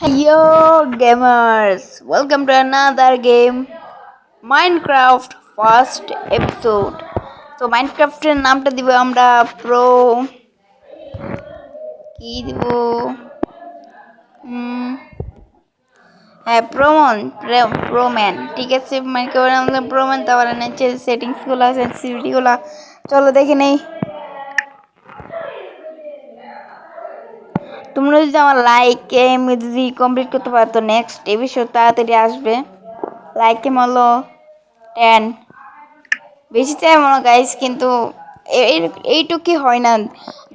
Hello gamers, welcome to another game Minecraft first episode. তো মাইনক্রাফটের নামটা দিব আমরা প্রো কি দিব? হ্যাঁ প্রোমন প্রোম্যান ঠিক আছে মাইনক্রাফট আমাদের প্রোম্যান তারপর নিচে সেটিংসগুলো সেন্সিটিভিটিগুলো চলো দেখে নেই। তোমরা যদি আমার লাইক এম যদি কমপ্লিট করতে পারো, তো নেক্সট এপিসোড তাড়াতাড়ি আসবে। লাইক এম হলো টেন বেশি চাই মনে গাইস কিন্তু এইটুকুই হয় না।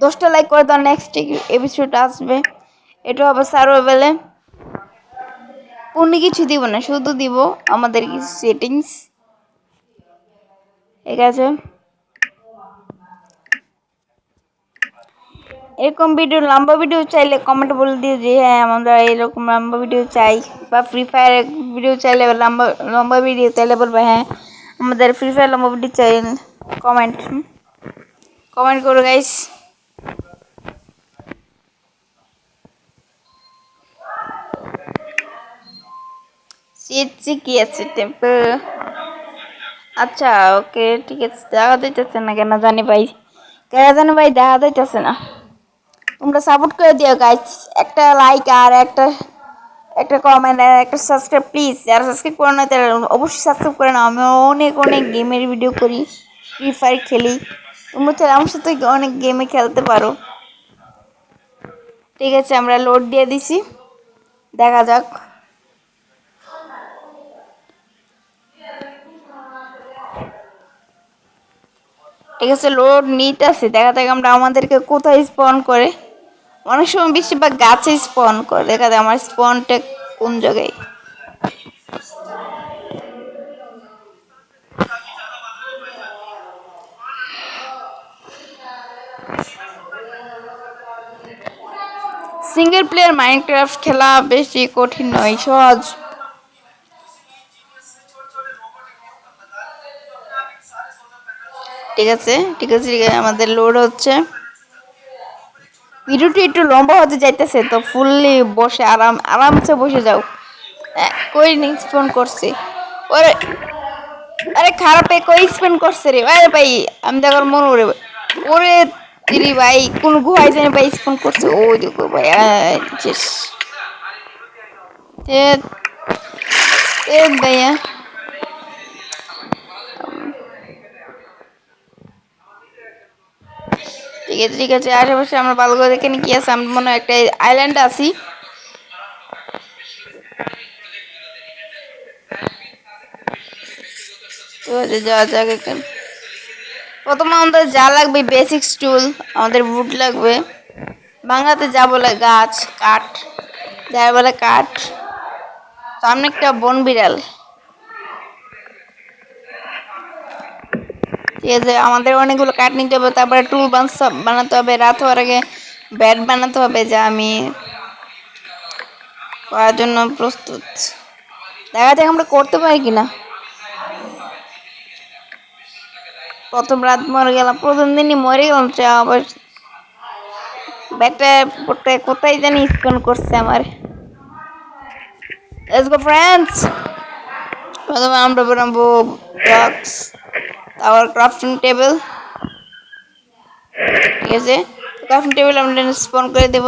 দশটা লাইক করে দাও নেক্সট এপিসোড আসবে। এটা হবে সার্ভাইভেলে কোনো কিছু দিব না, শুধু দিব আমাদের কিছু সেটিংস ঠিক আছে? এরকম ভিডিও লম্বা ভিডিও চাইলে কমেন্ট বলে দিও যে হ্যাঁ আমরা এরকম লম্বা ভিডিও চাই বা ফ্রি ফায়ার ভিডিও চাইলে লম্বা লম্বা ভিডিও চাইলে বলবে হ্যাঁ আমাদের ফ্রি ফায়ার লম্বা ভিডিও চাই। কমেন্ট কমেন্ট করো গাইস কি আছে টেম্পল আচ্ছা ওকে ঠিক আছে। দেখা দিতেছে না কেন জানি ভাই। কেন জানি ভাই, দেখা দিতেছে না। তোমরা সাপোর্ট করে দিও গাইস একটা লাইক আর একটা একটা কমেন্ট আর একটা সাবস্ক্রাইব প্লিজ যারা সাবস্ক্রাইব করে না, তারা অবশ্যই সাবস্ক্রাইব করে নাও। আমি অনেক অনেক গেমের ভিডিও করি। ফ্রি ফায়ার খেলি। তোমরা তাহলে আমার সাথে অনেক গেমে খেলতে পারো। ঠিক আছে, আমরা লোড দিয়ে দিছি। দেখা যাক। ঠিক আছে লোড নিতেছে। দেখা যাক আমরা আমাদেরকে কোথায় স্পন করে। অনেক সময় বেশিরভাগ গাছে স্পন করে। দেখা যায় আমার স্পনটা কোন জায়গায়? সিঙ্গেল প্লেয়ার মাইনক্রাফট খেলা বেশি কঠিন নয়, সহজ। ঠিক আছে ঠিক আছে ঠিক আছে, আমাদের লোড হচ্ছে। ভিডিওটি একটু লম্বা হতে যাইতেছে, তো ফুললি বসে আরাম, আরামসে বসে যাও। কই স্পন করছে। ওরে, আরে খারাপে কই স্পেন করছে রে? আরে ভাই, আমি দেখার মনে ওরে ওরে তিরি ভাই, কোন গুহায় জানি ভাই স্পন করছে। ও দেখো ভাই এ ভাইয়া। ঠিক আছে ঠিক আছে, আশেপাশে আমরা ভালো করে দেখে কি আছে। আমরা মনে হয় একটা আইল্যান্ড আছি। তো যাওয়া যাক এখানে প্রথমে আমাদের যা লাগবে বেসিক টুল আমাদের বুট লাগবে। বাংলাতে যা বলে গাছ, কাঠ যা বলে কাঠ। সামনে একটা বন বিড়াল ঠিক আছে আমাদের অনেকগুলো কাঠ নিতে হবে তারপরে টুল বানাতে হবে। রাত হওয়ার আগে ব্যাট বানাতে হবে যা আমি করার জন্য প্রস্তুত। দেখা যাক আমরা করতে পারি কিনা। প্রথম রাত মরে গেলাম, প্রথম দিনই মরে গেলাম সে আবার ব্যাটটা কোথায় জানি স্পন করছে আমার। ফ্রেন্ডস প্রথমে আমরা বানাবো ব্লকস তারপর ক্রাফটিং টেবিল ঠিক আছে? ক্রাফটিং টেবিল আমরা স্পন করে দেব।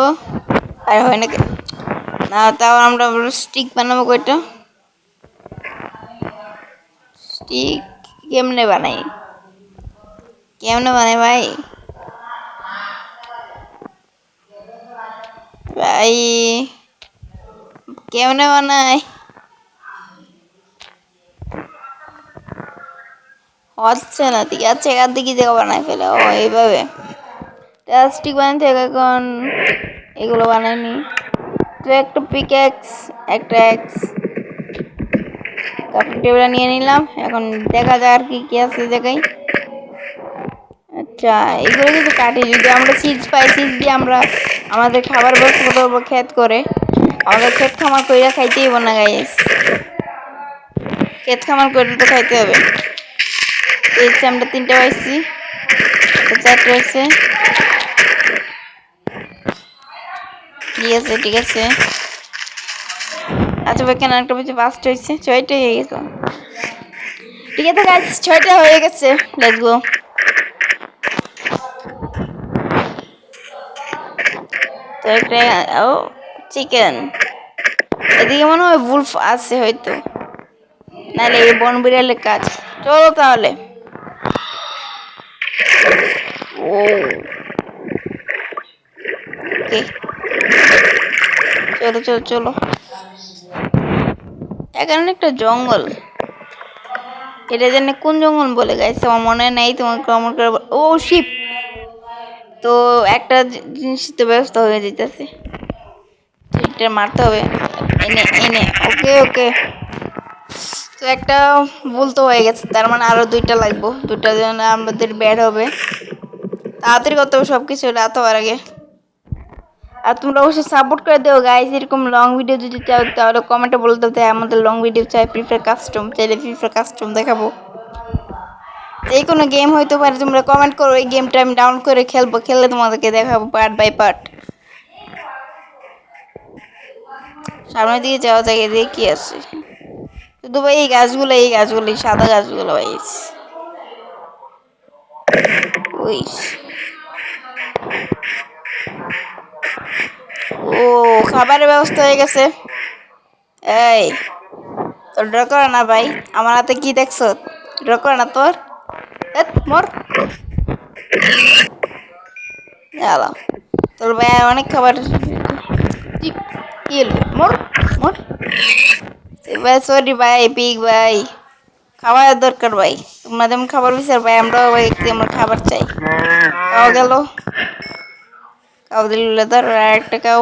আর হয় নাকি না, তাও আমরা স্টিক বানাবো কয়টা? স্টিক কেমনে বানাই? কেমনে বানাই ভাই? ভাই, কেমনে বানাই? হচ্ছে না, ঠিক আছে এখান থেকে জায়গা বানাই ফেলে, ও, এইভাবে। প্লাস্টিক বানাতে থেকে এখন, এগুলো বানাইনি তো একটা পিক্যাক্স একটা এক্স কাপড় টেবিলটা নিয়ে নিলাম, এখন দেখা যায় আর কি কি আছে জায়গায়। আচ্ছা এগুলো কিন্তু কাটি যদি আমরা চিজ পাই চিজ দিয়ে আমরা আমাদের খাবার ব্যবস্থা করব ক্ষেত করে, আমাদের খেত খামার করে খাইতেই না গাইস খেত খামার করে তো খাইতে হবে। আমরা তিনটা পাইছি। চারটে হয়েছে ঠিক আছে ঠিক আছে। আচ্ছা ভাই, কেন একটা বলছে পাঁচটা হয়েছে ছয়টা হয়ে গেছে। ঠিক আছে গাছ ছয়টা হয়ে গেছে। গো তো একটা, ও চিকেন এদিকে মনে হয় বুলফ আছে হয়তো। নাহলে এই বন বিড়ালের কাজ। চলো তাহলে। ও ওকে। চলো চলো চলো। এখানে একটা জঙ্গল? এটা জানি কোন জঙ্গল বলে গাইছে আমার মনে নেই তোমার কমন করে ও শিপ তো একটা জিনিস তো ব্যবস্থা হয়ে যেতেছে এটা মারতে হবে। এনে এনে। ওকে ওকে। তো একটা ভুল হয়ে গেছে, তার মানে আরও দুইটা লাগবো। দুইটা যেন আমাদের বের হবে। তাড়াতাড়ি করতে হবে সব কিছু রাত হওয়ার আগে। আর তোমরা অবশ্যই সাপোর্ট করে দেও গাইজ এরকম লং ভিডিও যদি চাও, তাহলে কমেন্টে বলতে হবে আমাদের লং ভিডিও চাই প্রিফার কাস্টম চাইলে প্রিফার কাস্টম দেখাবো। যে কোনো গেম হইতে পারে, তোমরা কমেন্ট করো, এই গেমটা আমি ডাউনলোড করে খেলব, খেললে তোমাদেরকে দেখাবো পার্ট বাই পার্ট সামনের দিকে যাওয়া যায় এদিকে কি আছে। শুধু ভাই এই গাছগুলো এই গাছগুলো সাদা গাছগুলো ভাই ওই খাবারের ব্যবস্থা হয়ে গেছে। এই, তোর ড্র করে না ভাই, আমার হাতে কি দেখছ? ড্র করে না তোর। মর। তোর ভাই অনেক খাবার কি মর মর। ভাই সরি ভাই পিক ভাই। খাবারের দরকার ভাই। তোমরা যেমন খাবার বিচার ভাই, আমরাও ভাই একটু আমরা খাবার চাই। খাওয়া গেল। কাউ দিল, ধর, আর একটা কাউ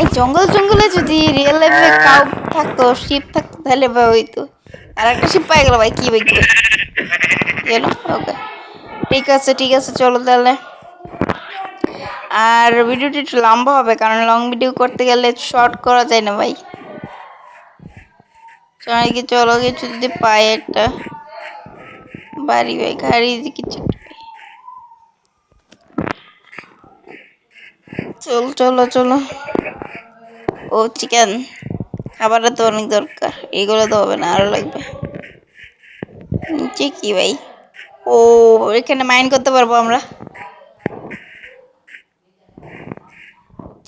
এই জঙ্গল জঙ্গলে যদি রিয়েল লাইফে কাউ থাকতো শিপ থাকতো তাহলে ভাই হইতো। আর একটা শিপ পাই গেল ভাই কি ভাই এলো ওকে ঠিক আছে ঠিক আছে চলো তাহলে। আর ভিডিওটি একটু লম্বা হবে কারণ লং ভিডিও করতে গেলে শর্ট করা যায় না ভাই। চলো চলো কিছু যদি পাই একটা। বাড়ি ভাই গাড়ি কিছু একটা পাই। চল, চলো চলো। ও চিকেন খাবারের তো অনেক দরকার। এইগুলো তো হবে না, আরও লাগবে। কি ভাই। ও, এখানে মাইন্ড করতে পারব আমরা?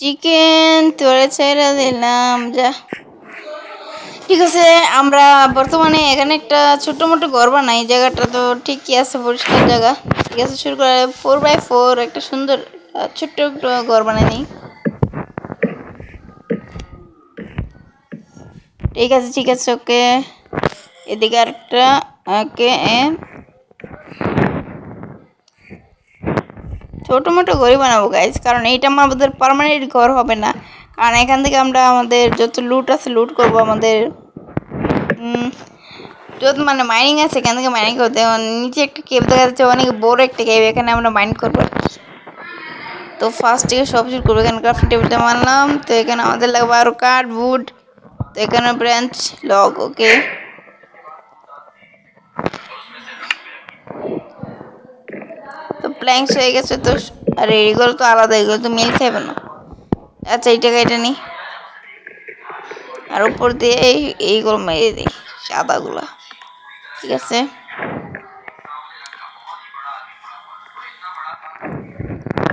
চিকেন তোরে ছেড়ে দিলাম, যা। ঠিক আছে, আমরা বর্তমানে এখানে একটা ছোট মোটো ঘর বানাই। জায়গাটা তো ঠিকই আছে, পরিষ্কার জায়গা। ঠিক আছে, শুরু করে ফোর বাই ফোর একটা সুন্দর ছোট্ট একটা ঘর বানাই নিই। ঠিক আছে ঠিক আছে, ওকে। এদিকে আরেকটা, ওকে ছোটো মোটো ঘরই বানাবো গাইজ কারণ এইটা আমাদের পার্মানেন্ট ঘর হবে না। কারণ এখান থেকে আমরা আমাদের যত লুট আছে লুট করব আমাদের যত মানে মাইনিং আছে, এখান থেকে মাইনিং করতে নিচে একটা কেভ দেখা যাচ্ছে, অনেক বড় একটা কেভ এখানে আমরা মাইন করব। তো ফার্স্ট থেকে সব শুরু করব। এখানে ক্রাফটিং টেবিলটা মারলাম, তো এখানে আমাদের লাগবে আরও কাঠ বুড তো এখানে ব্রাঞ্চ লগ ওকে তো প্ল্যাঙ্কস হয়ে গেছে তো, আরে এগুলো তো আলাদা, এগুলো তো মিল খাইবে না। আচ্ছা এইটাকে এটা নিই আর উপর দিয়ে এই, এইগুলো মেরে দিই, সাদাগুলো। ঠিক আছে।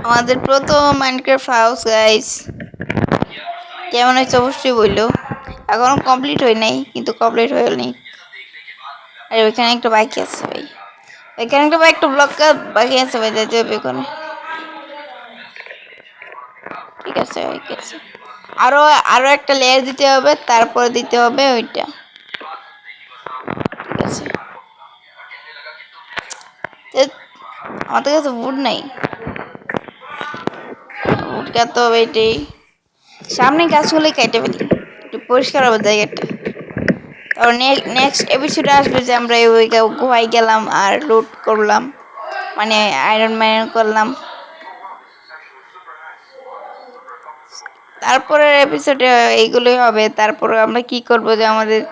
আমাদের প্রথম মাইনক্রাফট হাউস গাইস কেমন হয়েছে অবশ্যই বলল। এখনও কমপ্লিট হয় নাই, কিন্তু কমপ্লিট হয়ে নি। আর ওইখানে একটা বাইক আছে ভাই। ওইখানে একটা বাইক একটা ব্লক বাকি আছে ভাই যেতে হবে ওখানে ঠিক আছে ঠিক আছে। আরও আরও একটা লেয়ার দিতে হবে, তারপরে দিতে হবে ওইটা। ঠিক আছে। আমাদের কাছে বুট নাই। বুট কাটতে হবে এটাই। সামনে গাছগুলোই কেটে ফেলি। একটু পরিষ্কার হবে জায়গাটা। তারপর নেক্সট এপিসোডে আসবে যে আমরা ওই গা- গুহায় গেলাম আর লুট করলাম। মানে আয়রন ম্যান করলাম। তারপরের এপিসোডে এইগুলোই হবে। তারপরে আমরা কি করব যে আমাদের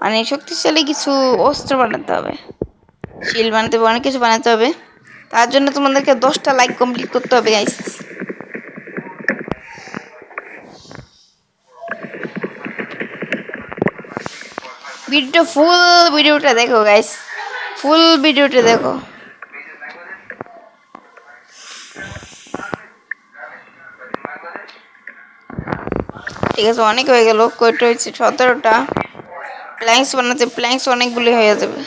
মানে শক্তিশালী কিছু অস্ত্র বানাতে হবে। শিল বানাতে হবে, অনেক কিছু বানাতে হবে। তার জন্য তোমাদেরকে দশটা লাইক কমপ্লিট করতে হবে গাইস ভিডিও ফুল ভিডিওটা দেখো গাইস ফুল ভিডিওটা দেখো। ঠিক আছে, অনেক হয়ে গেল। কয়টা হয়েছে? সতেরোটা। প্ল্যাঙ্কস বানাতে প্ল্যাঙ্কস অনেকগুলি হয়ে যাবে।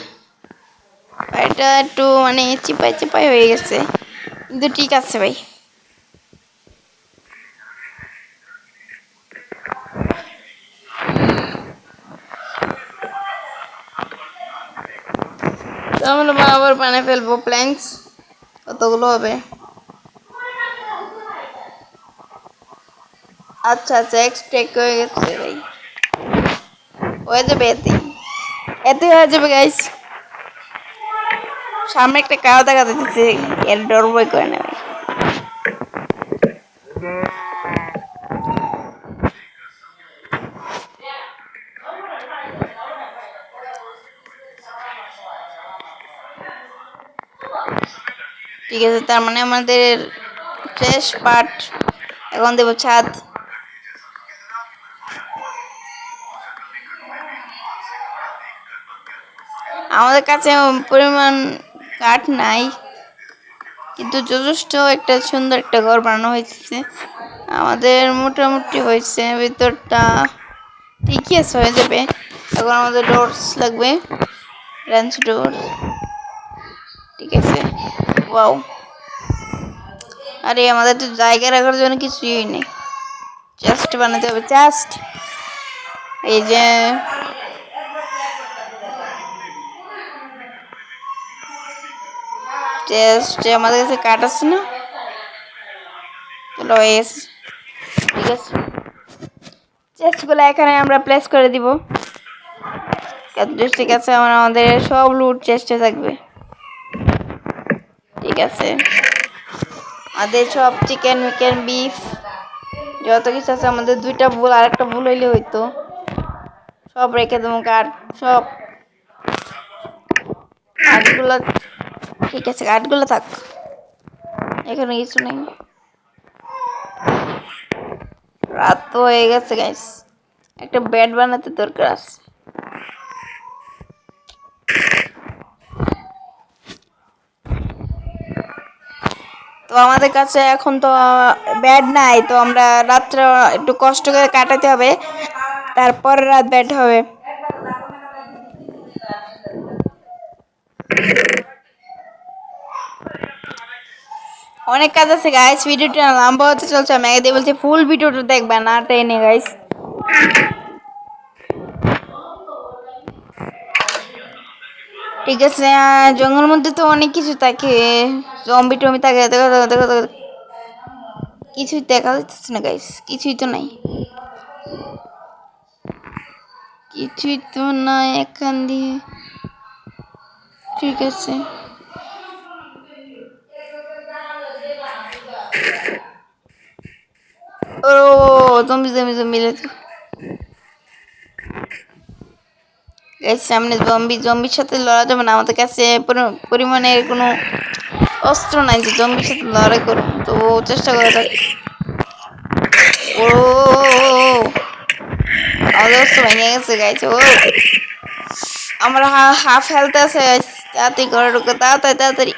এটা একটু মানে চিপাই চিপাই হয়ে গেছে। কিন্তু ঠিক আছে ভাই তো আমরা আবার বানিয়ে ফেলব প্ল্যাঙ্কস কতগুলো হবে? আচ্ছা আচ্ছা এক্সট্রেক হয়ে গেছে ভাই। হয়ে যাবে এতে। এতে হয়ে যাবে গাইস সামনে একটা কাও দেখা যাচ্ছে, এর ডর বই করে নেবে। ঠিক আছে, তার মানে আমাদের শেষ পার্ট এখন দেবো ছাদ। আমাদের কাছে পরিমাণ কাঠ নাই, কিন্তু যথেষ্ট একটা সুন্দর একটা ঘর বানানো হয়েছে। আমাদের মোটামুটি হয়েছে, ভিতরটা ঠিকই আছে, হয়ে যাবে। এখন আমাদের ডোরস লাগবে রেঞ্চ ডোর ঠিক আছে। ওয়াও আরে, আমাদের তো জায়গা রাখার জন্য কিছুই নেই। জাস্ট বানাতে হবে জাস্ট এই যে জাস্ট আমাদের কাছে কাঠ আছে না, চলো এস ঠিক আছে। চেস্টগুলো এখানে আমরা প্লেস করে দিব। ঠিক আছে, আমার আমাদের সব লুট চেষ্টা থাকবে। আছে আমাদের সব চিকেন উইকেন বিফ যত কিছু আছে, আমাদের দুইটা ভুল আর একটা ভুল হইলে হইতো। সব রেখে দেবো কাঠ সব। কাঠগুলো ঠিক আছে, কাঠগুলো থাক। এখানে কিছু নেই। রাত তো হয়ে গেছে গাইস একটা বেড বানাতে দরকার আছে। তো আমাদের কাছে এখন তো ব্যাড নাই, তো আমরা রাত্রে একটু কষ্ট করে কাটাতে হবে। তারপর রাত ব্যাড হবে। অনেক কাজ আছে গাইস ভিডিওটা লম্বা হতে চলছে, আমি আগে বলছি ফুল ভিডিওটা দেখবে না টেনে গাইস ঠিক আছে আহ, জঙ্গলের মধ্যে তো অনেক কিছু থাকে। জম্বি টম্বি থাকে দেখো দেখো দেখো দেখো কিছুই দেখা যাচ্ছে না গাইস কিছুই তো নাই। কিছুই তো নাই এখান দিয়ে। ঠিক আছে। ও জম্বি জম্বি জম্বি লেতো। গাইস সামনে জম্বি জম্বির সাথে লড়া যাবে না। আমাদের কাছে পরিমাণে কোনো অস্ত্র নাই যে জম্বির সাথে লড়াই করুন তো চেষ্টা করে থাকি ও আমাদের অস্ত্র ভেঙে গেছে গাইছে ও। আমার হাফ হেলথ আছে। তাড়াতাড়ি করে ঢুকে, তাড়াতাড়ি তাড়াতাড়ি।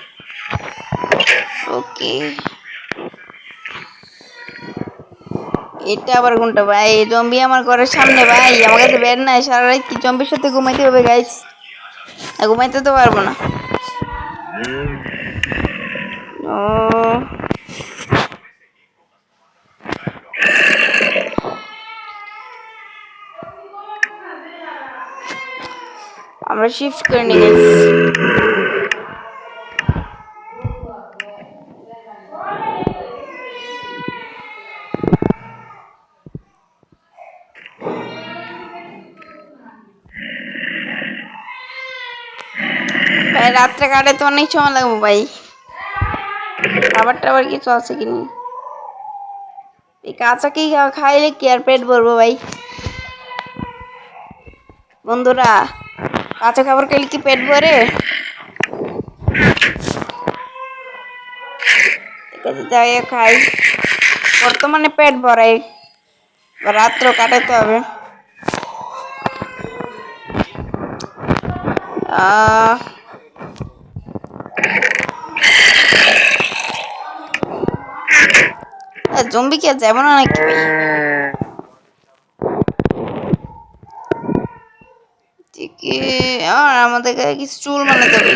ওকে এটা আবার কোনটা ভাই? জম্বি আমার ঘরের সামনে ভাই। আমার কাছে বেড নাই, সারা রাত কি জম্বির সাথে ঘুমাইতে হবে গাইস ঘুমাইতে তো পারব না। ও। আমরা শিফট করে নিয়ে গেছি রাত্রে কাটে তো অনেক সময় লাগবো ভাই খাবার টাবার কিছু আছে কি নেই এই কাঁচা কি খাইলে কি আর পেট ভরবো ভাই? বন্ধুরা, কাঁচা খাবার খেলে কি পেট ভরে? ঠিক আছে খাই। বর্তমানে পেট ভরাই। রাত্র কাটাতে হবে। আহ জম্বি কি যাব না ভাই আর আমাদের কিছু চুল বানাতে হবে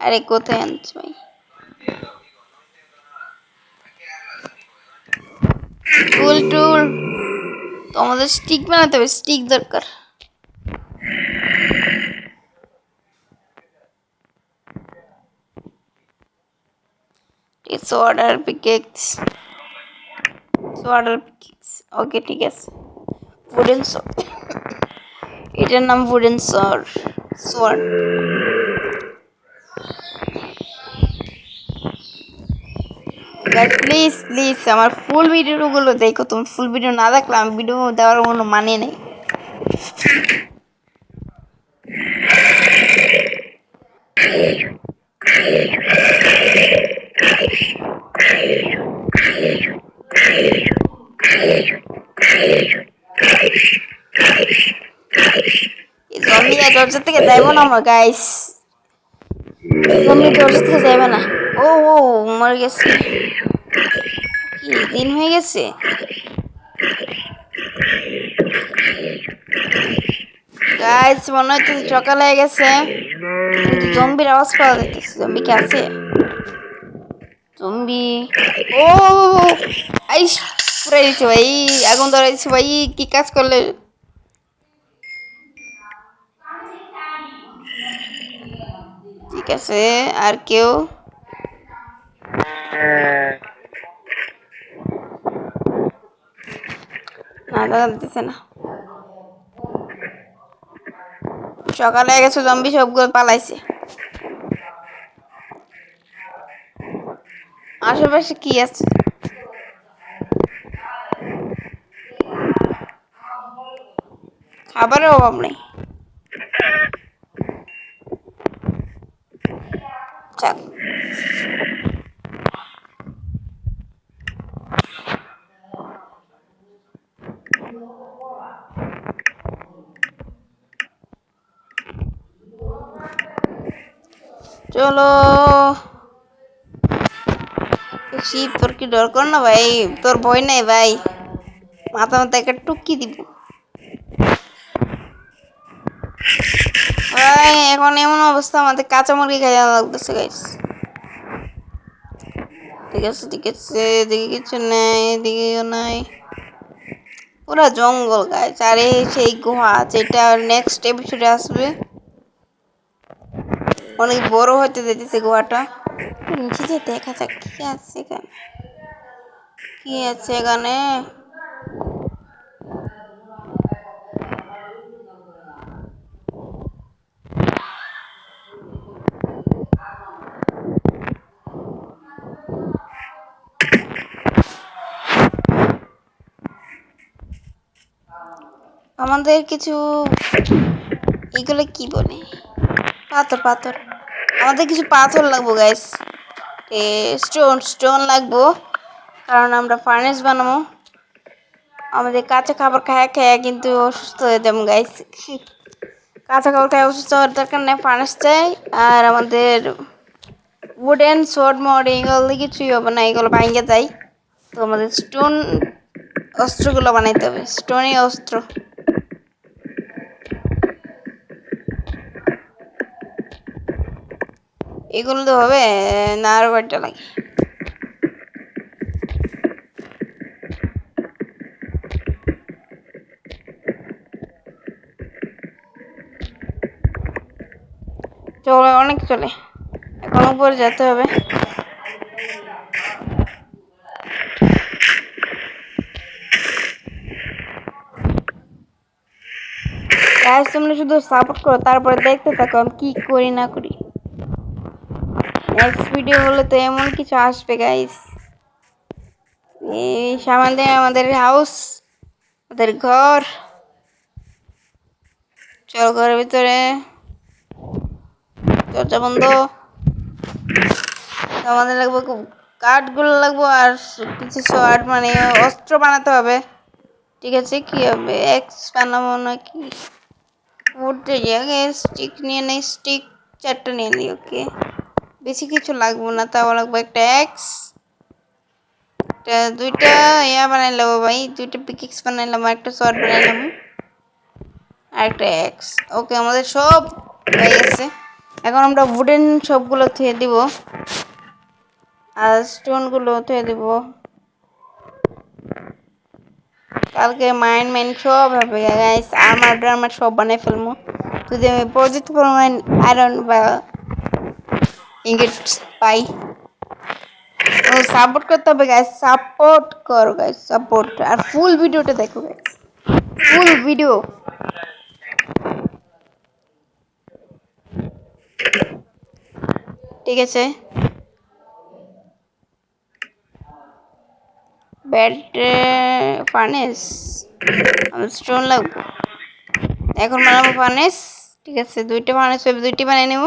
আরে কোথায় আনছ ভাই? টুল টুল তো আমাদের স্টিক বানাতে হবে স্টিক দরকার। আর pickaxe sword আর pickaxe ওকে ঠিক আছে। Wooden sword. এটার নাম wooden sword. Sword. Please please আমার ফুল ভিডিওগুলো দেখো। তুমি ফুল ভিডিও না দেখলে আমি ভিডিও দেওয়ার কোনো মানে নেই জম্বিরা দরজা থেকে যাইব না আমার গাইস দরজা থেকে যাইবে না। ও ও, মরে গেছে। কি, দিন হয়ে গেছে? গাইস মনে হচ্ছে সকাল হয়ে গেছে। জম্বির আওয়াজ পাওয়া যাইতেছে। জম্বি কি আছে? জম্বি। ও, আইস, পুরাই দিচ্ছে ভাই। আগুন ধরাইছে ভাই। কি কাজ করলে? ঠিক আছে, আর কেউ? না দেখা দিতেছে না। সকালে গেছে জম্বি সবগুলো পালাইছে। আশেপাশে কি আছে? খাবারের অভাব নেই। চাল। চলো। শীত তোর কি ডর কর না ভাই? তোর ভয় নাই ভাই। মাথা মাথা একটা টুকি দিব ভাই এখন এমন অবস্থা, আমাদের কাঁচা মুরগি খাই লাগতেছে গাইস ঠিক আছে ঠিক আছে, এদিকে কিছু নেই, এদিকেও নাই। পুরা জঙ্গল গাছ আর এই সেই গুহা, যেটা নেক্সট এপিসোডে আসবে। অনেক বড় হতে যেতেছে গুহাটা। নিচে যে দেখা যাক, কি আছে এখানে? কি আছে এখানে? আমাদের কিছু এগুলো কি বলে? পাথর পাথর। আমাদের কিছু পাথর লাগবো গাইস স্টোন স্টোন লাগবো, কারণ আমরা ফার্নেস বানাবো। আমাদের কাঁচা খাবার খায় খায় কিন্তু অসুস্থ হয়ে যাব গাইস কাঁচা খাবার খায় অসুস্থ হওয়ার দরকার নেই ফার্নেস চাই। আর আমাদের উডেন শর্ট মড এগুলো কিছুই হবে না, এগুলো ভাঙে যায়। তো আমাদের স্টোন অস্ত্রগুলো বানাইতে হবে স্টোনই অস্ত্র। এগুলো তো হবে না আরও কয়টা লাগে। চলে, অনেক চলে। এখন উপরে যেতে হবে। তোমরা শুধু সাপোর্ট করো, তারপরে দেখতে থাকো আমি কি করি না করি। নেক্সট ভিডিও হলে তো এমন কিছু আসবে গাইস এই সামনে আমাদের হাউস আমাদের ঘর। চল ঘরের ভিতরে। দরজা বন্ধ। আমাদের লাগবে কাঠগুলো লাগবো আর কিছু শর্ট মানে অস্ত্র বানাতে হবে। ঠিক আছে, কি হবে? এক্স বানাবো নাকি? উঠতে জায়গায় স্টিক নিয়ে নেই স্টিক চারটা নিয়ে নিই ওকে বেশি কিছু লাগবো না, তাও লাগবো একটা এক্স একটা দুইটা ইয়া বানাই বানাইলাম ভাই, দুইটা পিকেক্স বানাইলাম আর একটা শর্ট বানাইলাম আর একটা এক্স ওকে আমাদের সব হয়ে গেছে। এখন আমরা উডেন সবগুলো থুয়ে দিব, আর স্টোনগুলো থুয়ে দিব। কালকে মাইন্ড মাইন্ড সব হবে গাইস আমার আমার সব বানাই ফেলব। যদি আমি পরিমাণ আয়রন বা ইঙ্গিট পাই ও সাপোর্ট করতে হবে গাইস সাপোর্ট করো গাইস সাপোর্ট আর ফুল ভিডিওটা দেখো গাইস ফুল ভিডিও ঠিক আছে? ব্যাড ফার্নেস স্টোন লাগবে। এখন বানাবো ফার্নেস ঠিক আছে, দুইটা ফার্নেস দুইটি বানিয়ে নেব।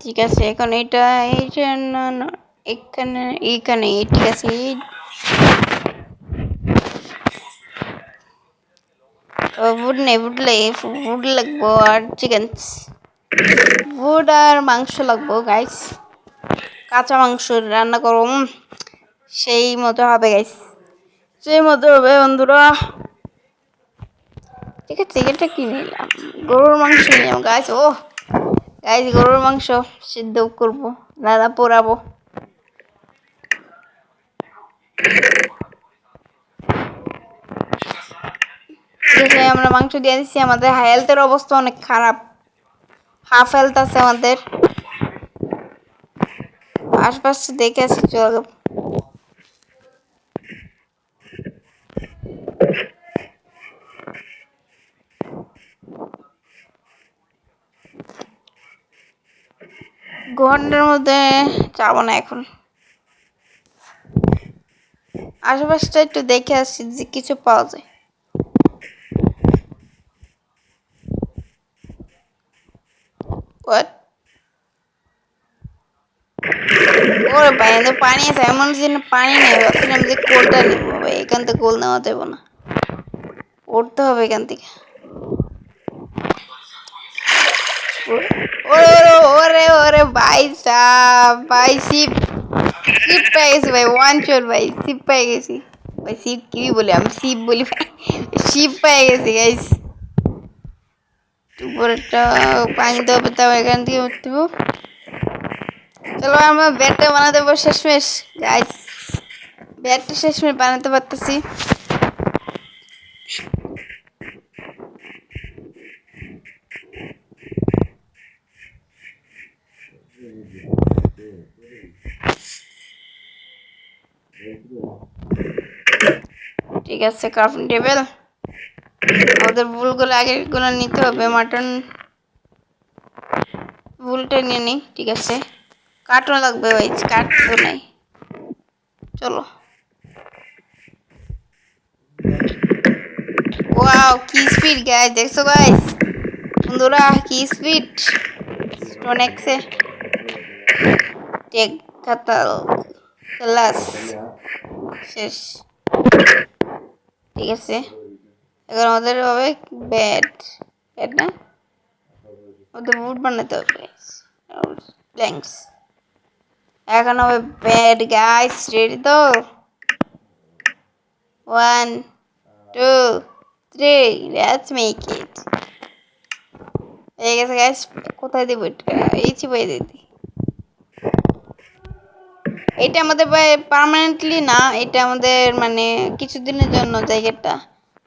ঠিক আছে, এখন এটা এইটা না না, এখানে, এইখানে ঠিক আছে, এই উড নেই উড উড লাগবো আর চিকেন উড আর মাংস লাগবো গাইস কাঁচা মাংস রান্না করো সেই মতো হবে গাইস সেই মতো হবে, বন্ধুরা। ঠিক আছে, এটা কি নিলাম? গরুর মাংস নিলাম গাইস ও গাইস গরুর মাংস সিদ্ধ করব, দাদা পোড়াবো। আমরা মাংস দিয়ে দিচ্ছি আমাদের হেলথের অবস্থা অনেক খারাপ। হাফ হেলথ আছে আমাদের। আশপাশে দেখে আসি, চলো। ঘণ্টার মধ্যে যাব না এখন। আশেপাশটা একটু দেখে আসছি যে কিছু পাওয়া যায়। পানি আছে, এমন যেন পানি নেই, ভাবছিলাম যে কোলটা নেব, ভাই, এখান থেকে কোল নেওয়া দেবো না। উঠতে হবে এখান থেকে। ওরে ওরে ওরে, ভাই সাহ শিপ শিপ পেয়ে গেছি ভাই ওয়ান শট ভাই শিপ পেয়ে গেছি। ভাই শিপ কি বলি, আমি শিপ বলি শিপ পেয়ে গেছি গাইস পানি দেওয়া তাও এখান থেকে উঠতে চলো, আমরা ব্যাটটা বানাতে পারব শেষমেশ গাইস ব্যাটটা শেষমেশ বানাতে পারতেছি। ঠিক আছে ক্রাফটিং টেবিল আমাদের ভুলগুলো আগেরগুলো নিতে হবে, মাটন ভুলটা নিয়ে নিই, ঠিক আছে। কাঠও লাগবে ভাই কাঠ তো নাই। চলো। ওয়াও কি স্পিড গাইস দেখছ গাইস বন্ধুরা, কি স্পিড স্টোন এক্সে টেক কাতাল ক্লাস শেষ। ঠিক আছে? এখন আমাদের হবে ব্যাড ব্যাড না? ওদের বুট বানাতে হবে থ্যাংকস এখন হবে ব্যাড গাইস রেডি তো? One two three let's make it হয়ে গেছে গাইস কোথায় দেবো এটা? এই চিপাই দিদি এটা আমাদের পার্মানেন্টলি না, এটা আমাদের মানে কিছুদিনের জন্য জায়গাটা।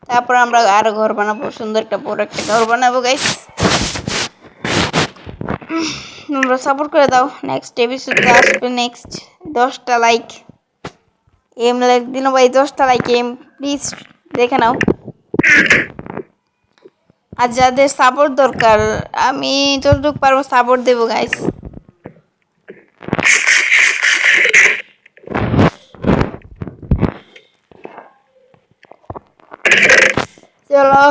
তারপর আমরা আরও ঘর বানাবো, সুন্দর একটা বড় একটা ঘর বানাবো গাইস তোমরা সাপোর্ট করে দাও। নেক্সট এপিসোডে আসবে নেক্সট দশটা লাইক এম লাইক দিন ভাই, দশটা লাইক এম প্লিজ দেখে নাও। আর যাদের সাপোর্ট দরকার, আমি যতটুকু পারব সাপোর্ট দেবো গাইস চলো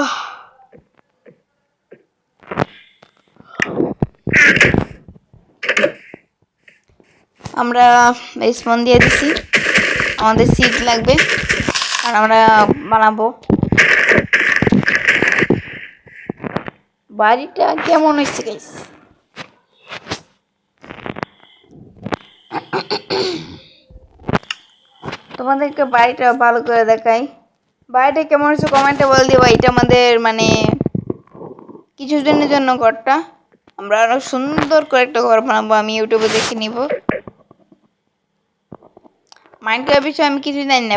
আমরা স্পন দিয়ে দিছি। আমাদের সিট লাগবে। আর আমরা বানাবো। বাড়িটা কেমন হয়েছে গাইস তোমাদেরকে বাড়িটা ভালো করে দেখাই। বাড়িটা কেমন হচ্ছে কমেন্টে বল দিবা এটা আমাদের মানে কিছু দিনের জন্য ঘরটা। আমরা আরও সুন্দর করে একটা ঘর বানাবো, আমি ইউটিউবে দেখে নিব। মাইন্ড বিষয়ে আমি কিছু জানি না